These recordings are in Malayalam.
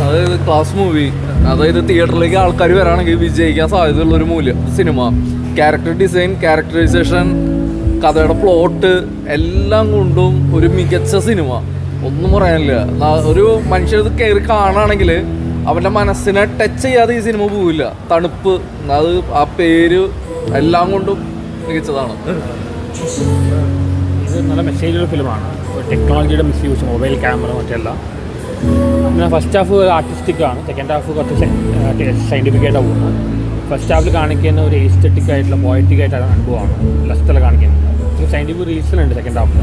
അതായത് ക്ലാസ് മൂവി അതായത് തിയേറ്ററിലേക്ക് ആൾക്കാർ വരാണെങ്കിൽ വിജയിക്കാൻ സാധ്യതയുള്ള ഒരു മൂല്യം. സിനിമ. ക്യാരക്ടർ ഡിസൈൻ ക്യാരക്ടറൈസേഷൻ കഥയുടെ പ്ലോട്ട് എല്ലാം കൊണ്ടും ഒരു മികച്ച സിനിമ. ഒന്നും പറയാനില്ല. ഒരു മനുഷ്യർ ഇത് കയറി കാണുകയാണെങ്കിൽ അവന്റെ മനസ്സിനെ ടച്ച് ചെയ്യാതെ ഈ സിനിമ പോവില്ല. തണുപ്പ് അത് ആ പേര് എല്ലാം കൊണ്ടും മികച്ചതാണ്. ഇത് നല്ല മെസ്സേജുള്ള ഫിലിമാണ് ടെക്നോളജിയുടെ മിസ്യൂസ് മൊബൈൽ ക്യാമറ മറ്റെല്ലാം. പിന്നെ ഫസ്റ്റ് ഹാഫ് ആർട്ടിസ്റ്റിക് ആണ്. സെക്കൻഡ് ഹാഫ് കുറച്ച് സയന്റിഫിക് ആയിട്ടാണ് പോകുന്നത്. ഫസ്റ്റ് ഹാഫിൽ കാണിക്കുന്ന ഒരു എസ്തെറ്റിക് ആയിട്ടുള്ള പോയറ്റിക് ആയിട്ടുള്ള അനുഭവമാണ്. ലസ്റ്റല കാണിക്കുന്നത്. സയന്റിഫിക് റീസൺ ഉണ്ട് സെക്കൻഡ് ഹാഫിൽ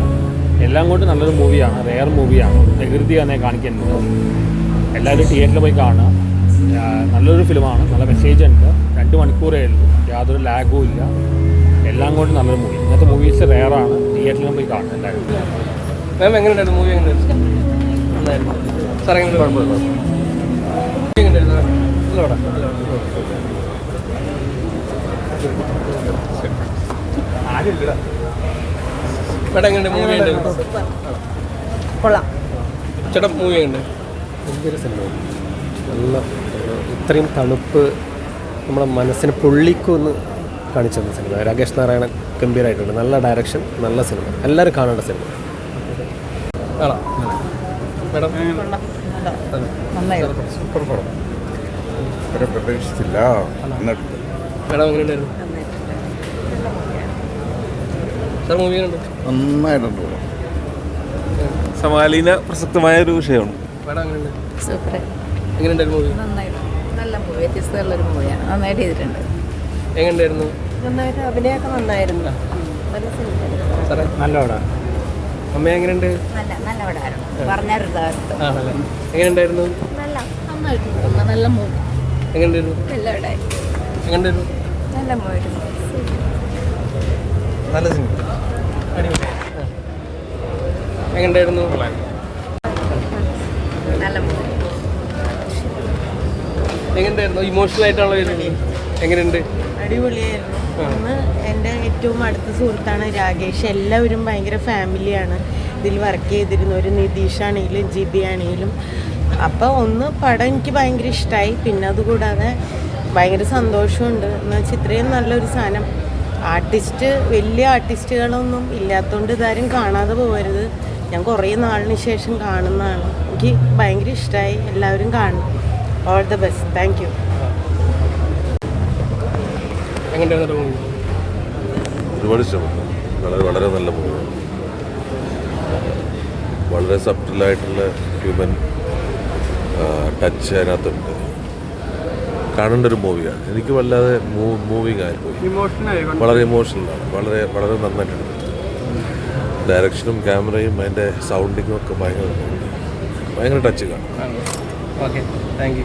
എല്ലാം കൊണ്ട് നല്ലൊരു മൂവിയാണ് റെയർ മൂവിയാണ് പ്രകൃതി തന്നെ കാണിക്കുന്നത്. എല്ലാവരും തിയേറ്ററിൽ പോയി കാണുക. നല്ലൊരു ഫിലിമാണ് നല്ല മെസ്സേജ് ഉണ്ട്. രണ്ട് മണിക്കൂറേ ഉള്ളൂ. യാതൊരു ലാഗും ഇല്ല. എല്ലാം കൊണ്ടും നല്ലൊരു മൂവി ഇങ്ങനത്തെ മൂവീസ് റെയറാണ് തിയേറ്ററിലും പോയി എല്ലാവരും. മാം എങ്ങനെയുണ്ടായിരുന്നു മൂവി എങ്ങനെയായിരുന്നു നല്ല. മേഡം മൂവി കൊള്ളാം. ചേട്ടാ മൂവി ഭയങ്കര ഇത്രയും തണുപ്പ് നമ്മുടെ മനസ്സിനെ പൊള്ളിക്കുമെന്ന് കാണിച്ചു തന്ന സിനിമ രാകേഷ് നാരായണൻ ഗംഭീരമായിട്ടുണ്ട് നല്ല ഡയറക്ഷൻ നല്ല സിനിമ എല്ലാവരും കാണേണ്ട സിനിമ ആണോ സൂപ്പർ പടം ഇവരെ പ്രതീക്ഷിച്ചില്ല. എന്നിട്ട് മേഡം എങ്ങനെയുണ്ടായിരുന്നു? സാർ മൂവി എങ്ങനെയുണ്ട്? നന്നായിട്ടുണ്ട്. സമാലീന പ്രസക്തമായ ഒരു വിഷയമാണ്. മേഡം എങ്ങനെയുണ്ട്? സൂപ്പർ. എങ്ങനെയുണ്ടായിരുന്നു മൂവി? നന്നായിട്ട് നല്ല മൂവി വ്യത്യസ്തമുള്ളൊരു മൂവിയാണ്. നന്നായിട്ട് ചെയ്തിട്ടുണ്ട്. എങ്ങനെയുണ്ടായിരുന്നു? നന്നായിട്ട് അഭിനയമൊക്കെ നന്നായിരുന്നു. നല്ല സിനിമ സാറേ നല്ല പടമാണ് അമ്മ എങ്ങനെയുണ്ട്? നല്ല എങ്ങനെയുണ്ടായിരുന്നു? നല്ല എങ്ങനെയുണ്ടായിരുന്നു? നല്ല എങ്ങനെയുണ്ടായിരുന്നു? നല്ല സിനിമ. എങ്ങനെയുണ്ടായിരുന്നു? നല്ല മൂവി എങ്ങനെയുണ്ടായിരുന്നു? ഇമോഷണൽ ആയിട്ടാണോ എങ്ങനെയുണ്ട്? അടിപൊളിയായിരുന്നു. ഒന്ന് എന്റെ ഏറ്റവും അടുത്ത സുഹൃത്താണ് രാകേഷ്. എല്ലാവരും ഭയങ്കര ഫാമിലിയാണ്. ഇതിൽ വർക്ക് ചെയ്തിരുന്ന. ഒരു നിതീഷ് ആണെങ്കിലും ജിബി ആണെങ്കിലും. അപ്പോൾ ഒന്ന് പടം എനിക്ക് ഭയങ്കര ഇഷ്ടമായി പിന്നെ അതുകൂടാതെ ഭയങ്കര സന്തോഷമുണ്ട്. എന്നാൽ വെച്ചാൽ ഇത്രയും നല്ലൊരു സാധനം. ആർട്ടിസ്റ്റ് വലിയ ആർട്ടിസ്റ്റുകളൊന്നും ഇല്ലാത്തതുകൊണ്ട് ഇതാരും കാണാതെ പോകരുത് ഞാൻ കുറേ നാളിന് ശേഷം കാണുന്നതാണ്. എനിക്ക് ഭയങ്കര ഇഷ്ടമായി എല്ലാവരും കാണും. All the best thank you movie? ഒരുപാട് ഇഷ്ടപ്പെട്ടു. വളരെ വളരെ നല്ല മൂവി. വളരെ സബ്റ്റിലായിട്ടുള്ള ഹ്യൂമൻ ടച്ച് അതിനകത്തുണ്ട്. കാണേണ്ട ഒരു മൂവിയാണ്. എനിക്ക് വല്ലാതെ മൂവിങ് ആയിപ്പോയി വളരെ ഇമോഷണലാണ് വളരെ വളരെ നന്നായിട്ടുണ്ട് ഡയറക്ഷനും ക്യാമറയും അതിന്റെ സൗണ്ടിങ്ങും ഒക്കെ ഭയങ്കര ഭയങ്കര ടച്ച് കാണും. ഓക്കെ. Thank you